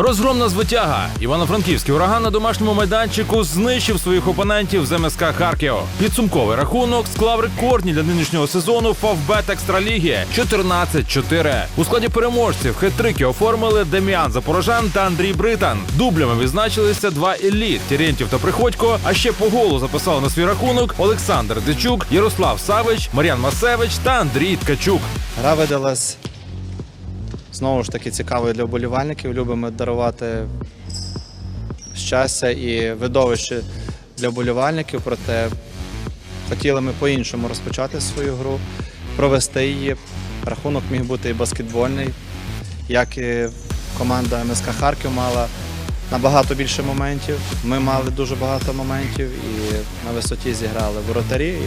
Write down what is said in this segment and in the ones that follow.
Розгромна звитяга. Івано-Франківський ураган на домашньому майданчику знищив своїх опонентів з МСК Харків. Підсумковий рахунок склав рекордні для нинішнього сезону Фавбет Екстраліги 14-4. У складі переможців хитрики оформили Дем'ян Запорожан та Андрій Британ. Дублями відзначилися два еліт Терентів та Приходько. А ще по голу записали на свій рахунок Олександр Дичук, Ярослав Савич, Мар'ян Масевич та Андрій Ткачук. Гра видалась знову ж таки цікавою для вболівальників. Любимо дарувати щастя і видовище для вболівальників, проте хотіли ми по-іншому розпочати свою гру, провести її. Рахунок міг бути і баскетбольний, як і команда МСК Харків мала набагато більше моментів. Ми мали дуже багато моментів і на висоті зіграли воротарі.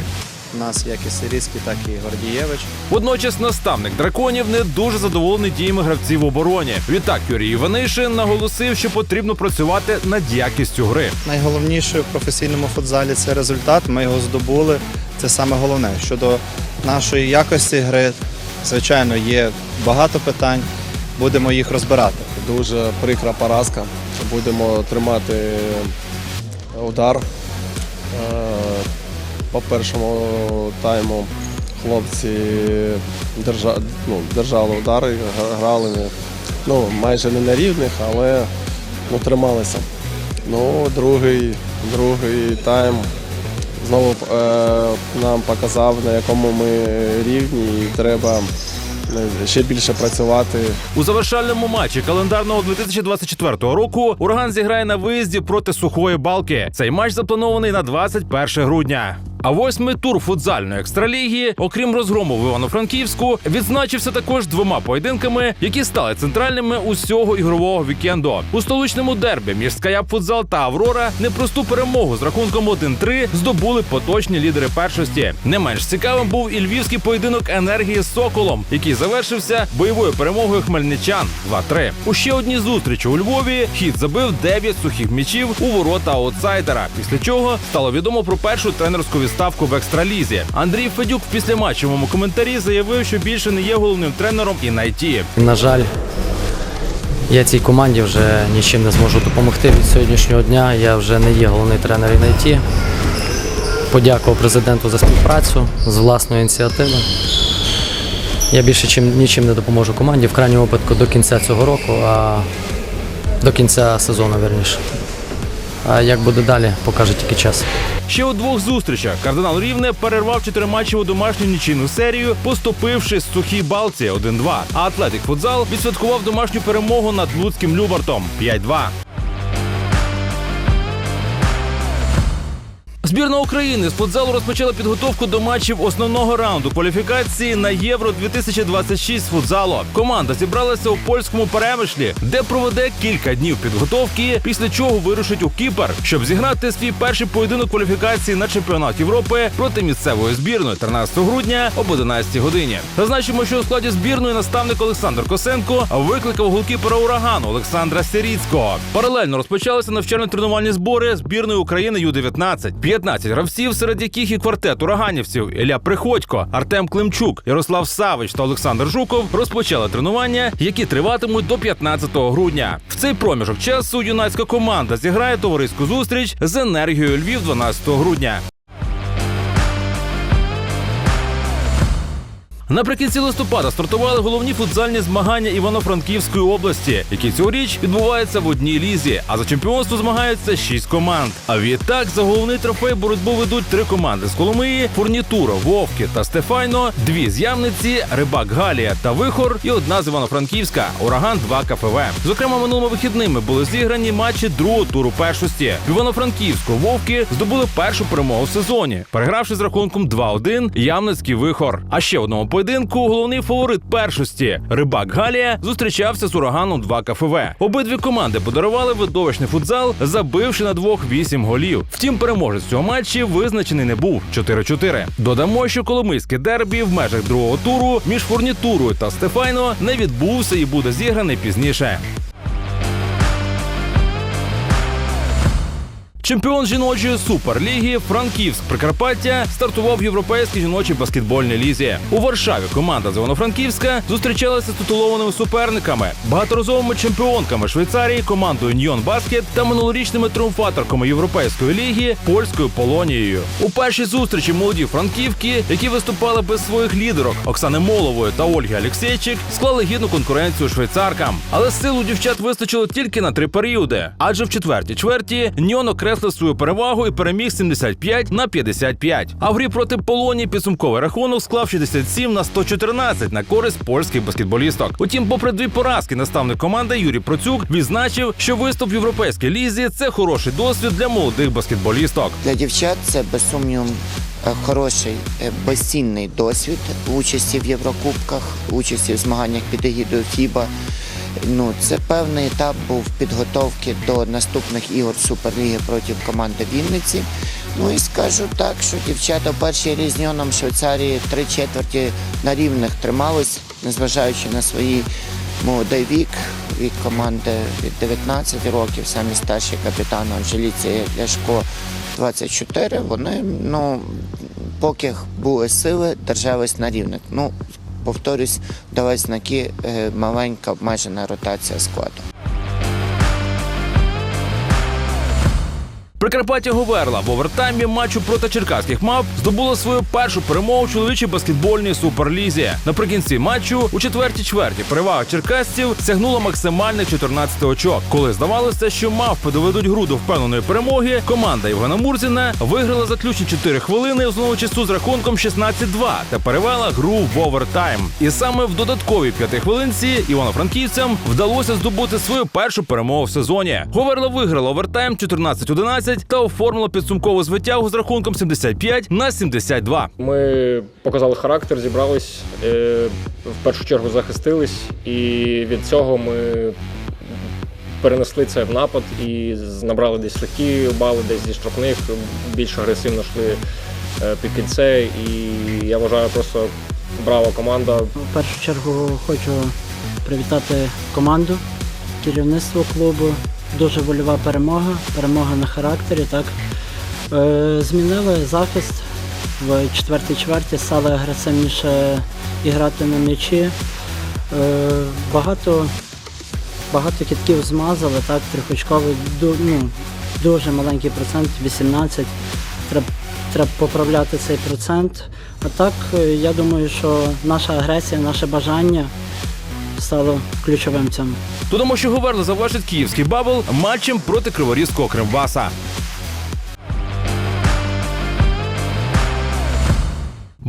У нас як і Сирійський, так і Гордієвич. Водночас наставник драконів не дуже задоволений діями гравців в обороні. Відтак Юрій Іванишин наголосив, що потрібно працювати над якістю гри. Найголовніше в професійному футзалі це результат. Ми його здобули. Це саме головне. Щодо нашої якості гри, звичайно, є багато питань. Будемо їх розбирати. Дуже прикра поразка. Будемо тримати удар. По першому тайму хлопці держа, ну, держали удари, грали ну, майже не на рівних, але ну, трималися. Ну, другий, другий тайм знову е, нам показав, на якому ми рівні, і треба е, ще більше працювати У завершальному матчі календарного 2024 року ураган зіграє на виїзді проти сухої балки. Цей матч запланований на 21 грудня. А восьмий тур футзальної екстраліги, окрім розгрому в Івано-Франківську, відзначився також двома поєдинками, які стали центральними усього ігрового вікенду. У столичному дербі між Скаяп Футзал та Аврора непросту перемогу з рахунком 1-3 здобули поточні лідери першості. Не менш цікавим був і львівський поєдинок енергії з Соколом, який завершився бойовою перемогою хмельничан 2-3. У ще одній зустрічі у Львові хід забив 9 сухих м'ячів у ворота аутсайдера. Після чого стало відомо про першу тренерську відставку в екстралізі. Андрій Федюк в післяматчевому коментарі заявив, що більше не є головним тренером і на ІТ. На жаль, я цій команді вже нічим не зможу допомогти від сьогоднішнього дня. Я вже не є головний тренер і IT. Подякував президенту за співпрацю з власної ініціативи. Я більше чим, нічим не допоможу команді, в крайньому випадку до кінця цього року, а до кінця сезону, верніше. А як буде далі, покаже тільки час. Ще у двох зустрічах кардинал Рівне перервав чотириматчеву домашню нічийну серію, поступивши сухій балці 1-2. А Атлетик Футзал відсвяткував домашню перемогу над Луцьким Любартом 5-2. Збірна України з футзалу розпочала підготовку до матчів основного раунду кваліфікації на Євро 2026 з футзалу. Команда зібралася у польському перемишлі, де проведе кілька днів підготовки, після чого вирушить у Кіпр, щоб зіграти свій перший поєдинок кваліфікації на чемпіонат Європи проти місцевої збірної 13 грудня об 11 годині. Зазначимо, що у складі збірної наставник Олександр Косенко викликав голкіпера урагану Олександра Сиріцького. Паралельно розпочалися навчально-тренувальні збори збірної України Ю-19. 15 гравців, серед яких і квартет ураганівців Ілля Приходько, Артем Климчук, Ярослав Савич та Олександр Жуков розпочали тренування, які триватимуть до 15 грудня. В цей проміжок часу юнацька команда зіграє товариську зустріч з енергією Львів 12 грудня. Наприкінці листопада стартували головні футзальні змагання Івано-Франківської області, які цьогоріч відбуваються в одній лізі. А за чемпіонство змагаються шість команд. А відтак за головний трофей боротьбу ведуть три команди з Коломиї: Фурнітуро, Вовки та Стефайно, дві з Ямниці, Рибак Галія та Вихор, і одна з Івано-Франківська Ураган 2 КФВ. Зокрема, минулими вихідними були зіграні матчі другого туру першості. В Івано-Франківську Вовки здобули першу перемогу в сезоні, перегравши з рахунком 2-1 Ямницький вихор. А ще в одному поєдинку головний фаворит першості Рибак Галія зустрічався з ураганом 2 КФВ. Обидві команди подарували видовищний футзал, забивши на двох вісім голів. Втім, переможець цього матчі визначений не був 4-4. Додамо, що коломийське дербі в межах другого туру між фурнітурою та Стефайно не відбувся і буде зіграний пізніше. Чемпіон жіночої суперліги Франківськ Прикарпаття стартував в європейській жіночій баскетбольній лізі. У Варшаві команда з Івано-Франківська зустрічалася з титулованими суперниками, багаторазовими чемпіонками Швейцарії, командою Ньйон Баскет та минулорічними тріумфаторками європейської ліги польською Полонією. У першій зустрічі молоді франківки, які виступали без своїх лідерок Оксани Молової та Ольги Алєксєйчик, склали гідну конкуренцію швейцаркам. Але сил у дівчат вистачило тільки на три періоди. Адже в четвертій чверті Ньон окреслив свою перевагу і переміг 75 на 55. А в грі проти Полонії підсумковий рахунок склав 67 на 114 на користь польських баскетболісток. Утім, попри дві поразки, наставник команди Юрій Процюк відзначив, що виступ в європейській лізі це хороший досвід для молодих баскетболісток. Для дівчат це без сумніву е, хороший е, безцінний досвід участі в Єврокубках, участі в змаганнях під егідою ФІБА. Ну, це певний етап був підготовки до наступних ігор Суперліги проти команди Вінниці. Ну і скажу так, що дівчата в першій різньоном Швейцарії три четверті на рівних тримались, незважаючи на свої молодий вік, вік команди від 19 років, самі старші капітани Анжеліці Ляшко 24, вони, ну, поки були сили, держались на рівних. Ну, повторюсь, давай знаки, маленька, маленька обмежена ротація складу. Прикарпаття Говерла в овертаймі матчу проти черкаських мав здобуло свою першу перемогу в чоловічій баскетбольній суперлізі. Наприкінці матчу у четвертій чверті перевага черкасців сягнула максимальних 14 очок. Коли здавалося, що мавпи доведуть гру до впевненої перемоги, команда Євгена Мурзіна виграла заключні 4 хвилини основного часу з рахунком 16-2 та перевела гру в овертайм. І саме в додатковій п'яти хвилинці івано-франківцям вдалося здобути свою першу перемогу в сезоні. Говерла виграла овертайм 14-11 та оформила підсумкову звитягу з рахунком 75 на 72. Ми показали характер, зібрались, е, в першу чергу захистились, і від цього ми перенесли це в напад і набрали десь легкі бали, десь зі штрафних, більш агресивно йшли е, під кільце. І я вважаю, просто браво команда. В першу чергу хочу привітати команду, керівництво клубу. Дуже вольова перемога, перемога на характері. Так. Е, змінили захист в четвертій чверті, стали агресивніше і грати на м'ячі. Е, багато, багато кітків змазали, так, трьохочковий, ну, дуже маленький процент, 18. Треба, треба поправляти цей процент. А так, е, я думаю, що наша агресія, наше бажання стало ключовим цим. Додамо, що Говерла завершить київський бабл матчем проти криворізького Кримбаса.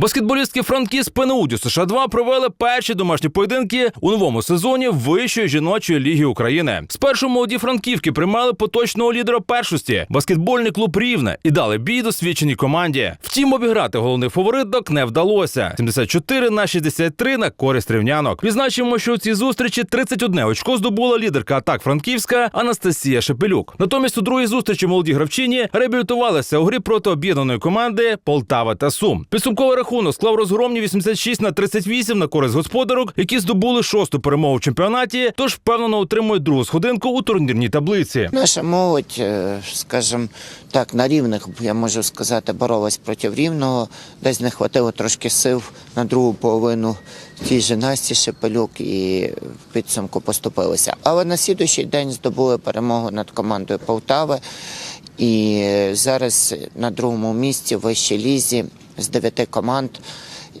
Баскетболістки Франкіс ПНУ США 2 провели перші домашні поєдинки у новому сезоні Вищої жіночої ліги України. Спершу молоді франківки приймали поточного лідера першості баскетбольний клуб Рівне і дали бій досвідченій команді. Втім, обіграти головних фавориток не вдалося. 74 на 63 на користь рівнянок. Відзначимо, що у цій зустрічі 31 очко здобула лідерка атак Франківська Анастасія Шепелюк. Натомість у другій зустрічі молоді гравчині реабілітувалися у грі проти об'єднаної команди Полтава та Сум. Підсумковий рахунок склав розгромні 86 на 38 на користь господарок, які здобули шосту перемогу в чемпіонаті, тож впевнено отримують другу сходинку у турнірній таблиці. Наша молодь, е, скажімо так, на рівних, я можу сказати, боролась проти рівного. Десь не хватило трошки сил на другу половину тій же Насті Шепелюк і в підсумку поступилися. Але на слідуючий день здобули перемогу над командою Полтави. І зараз на другому місці в вищій лізі з дев'яти команд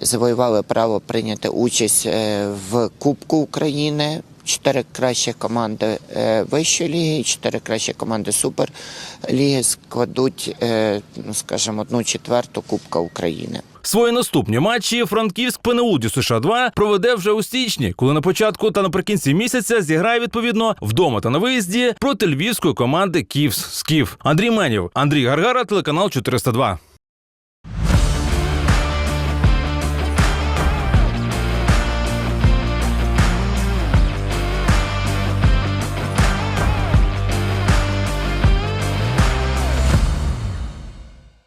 завоювали право прийняти участь е, в Кубку України. Чотири кращі команди е, вищої ліги, чотири кращі команди суперліги складуть, е, ну скажімо, одну четверту Кубка України. Свої наступні матчі Франківськ ПНУ США 2 проведе вже у січні, коли на початку та наприкінці місяця зіграє відповідно вдома та на виїзді проти львівської команди Київс Скіф. Андрій Менів, Андрій Гаргара, телеканал 402.